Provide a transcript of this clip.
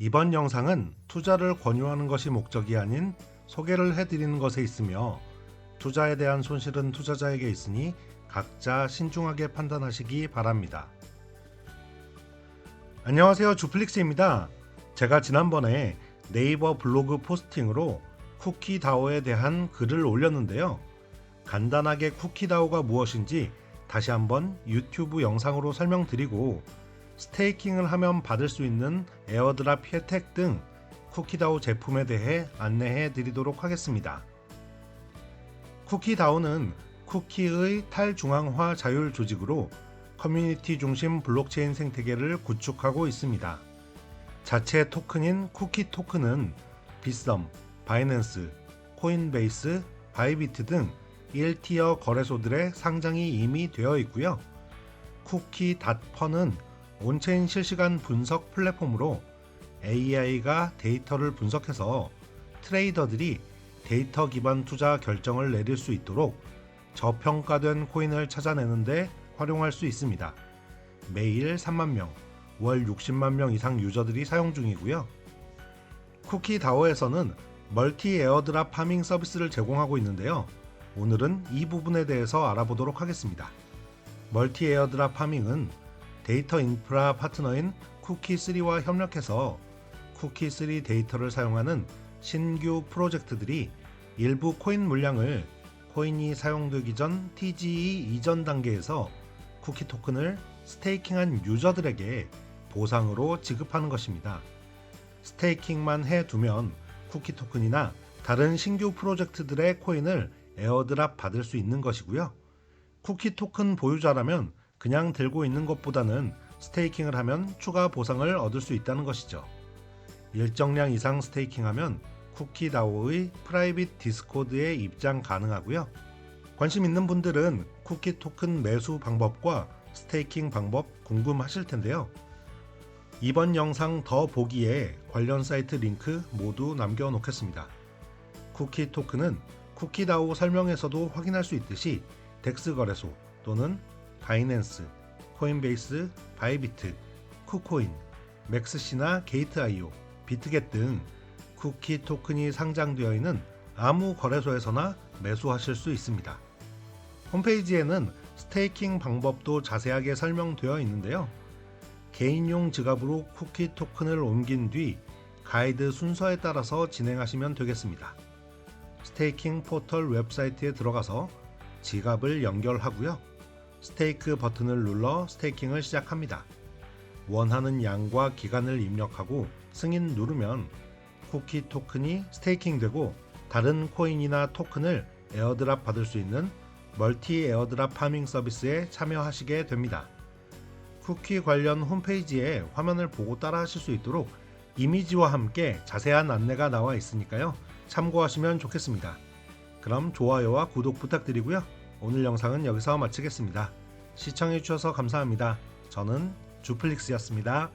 이번 영상은 투자를 권유하는 것이 목적이 아닌 소개를 해드리는 것에 있으며 투자에 대한 손실은 투자자에게 있으니 각자 신중하게 판단하시기 바랍니다. 안녕하세요. 주플릭스입니다. 제가 지난번에 네이버 블로그 포스팅으로 쿠키다오에 대한 글을 올렸는데요. 간단하게 쿠키다오가 무엇인지 다시 한번 유튜브 영상으로 설명드리고 스테이킹을 하면 받을 수 있는 에어드랍 혜택 등 쿠키다오 제품에 대해 안내해 드리도록 하겠습니다. 쿠키다오는 쿠키의 탈중앙화 자율 조직으로 커뮤니티 중심 블록체인 생태계를 구축하고 있습니다. 자체 토큰인 쿠키 토큰은 빗썸, 바이낸스, 코인베이스, 바이비트 등 1티어 거래소들의 상장이 이미 되어 있고요. 쿠키 닷펀은 온체인 실시간 분석 플랫폼으로 AI가 데이터를 분석해서 트레이더들이 데이터 기반 투자 결정을 내릴 수 있도록 저평가된 코인을 찾아내는데 활용할 수 있습니다. 매일 3만 명, 월 60만 명 이상 유저들이 사용 중이고요. 쿠키다오에서는 멀티 에어드랍 파밍 서비스를 제공하고 있는데요. 오늘은 이 부분에 대해서 알아보도록 하겠습니다. 멀티 에어드랍 파밍은 데이터 인프라 파트너인 쿠키3와 협력해서 쿠키3 데이터를 사용하는 신규 프로젝트들이 일부 코인 물량을 코인이 사용되기 전 TGE 이전 단계에서 쿠키 토큰을 스테이킹한 유저들에게 보상으로 지급하는 것입니다. 스테이킹만 해두면 쿠키 토큰이나 다른 신규 프로젝트들의 코인을 에어드랍 받을 수 있는 것이고요. 쿠키 토큰 보유자라면 그냥 들고 있는 것보다는 스테이킹을 하면 추가 보상을 얻을 수 있다는 것이죠. 일정량 이상 스테이킹하면 쿠키다오의 프라이빗 디스코드에 입장 가능하고요. 관심 있는 분들은 쿠키 토큰 매수 방법과 스테이킹 방법 궁금하실 텐데요. 이번 영상 더 보기에 관련 사이트 링크 모두 남겨 놓겠습니다. 쿠키 토큰은 쿠키다오 설명에서도 확인할 수 있듯이 덱스 거래소 또는 바이낸스, 코인베이스, 바이비트, 쿠코인, 맥스시나 게이트아이오, 비트겟 등 쿠키 토큰이 상장되어 있는 아무 거래소에서나 매수하실 수 있습니다. 홈페이지에는 스테이킹 방법도 자세하게 설명되어 있는데요. 개인용 지갑으로 쿠키 토큰을 옮긴 뒤 가이드 순서에 따라서 진행하시면 되겠습니다. 스테이킹 포털 웹사이트에 들어가서 지갑을 연결하고요. 스테이크 버튼을 눌러 스테이킹을 시작합니다. 원하는 양과 기간을 입력하고 승인 누르면 쿠키 토큰이 스테이킹되고 다른 코인이나 토큰을 에어드랍 받을 수 있는 멀티 에어드랍 파밍 서비스에 참여하시게 됩니다. 쿠키 관련 홈페이지에 화면을 보고 따라 하실 수 있도록 이미지와 함께 자세한 안내가 나와 있으니까요. 참고하시면 좋겠습니다. 그럼 좋아요와 구독 부탁드리고요. 오늘 영상은 여기서 마치겠습니다. 시청해주셔서 감사합니다. 저는 주플릭스였습니다.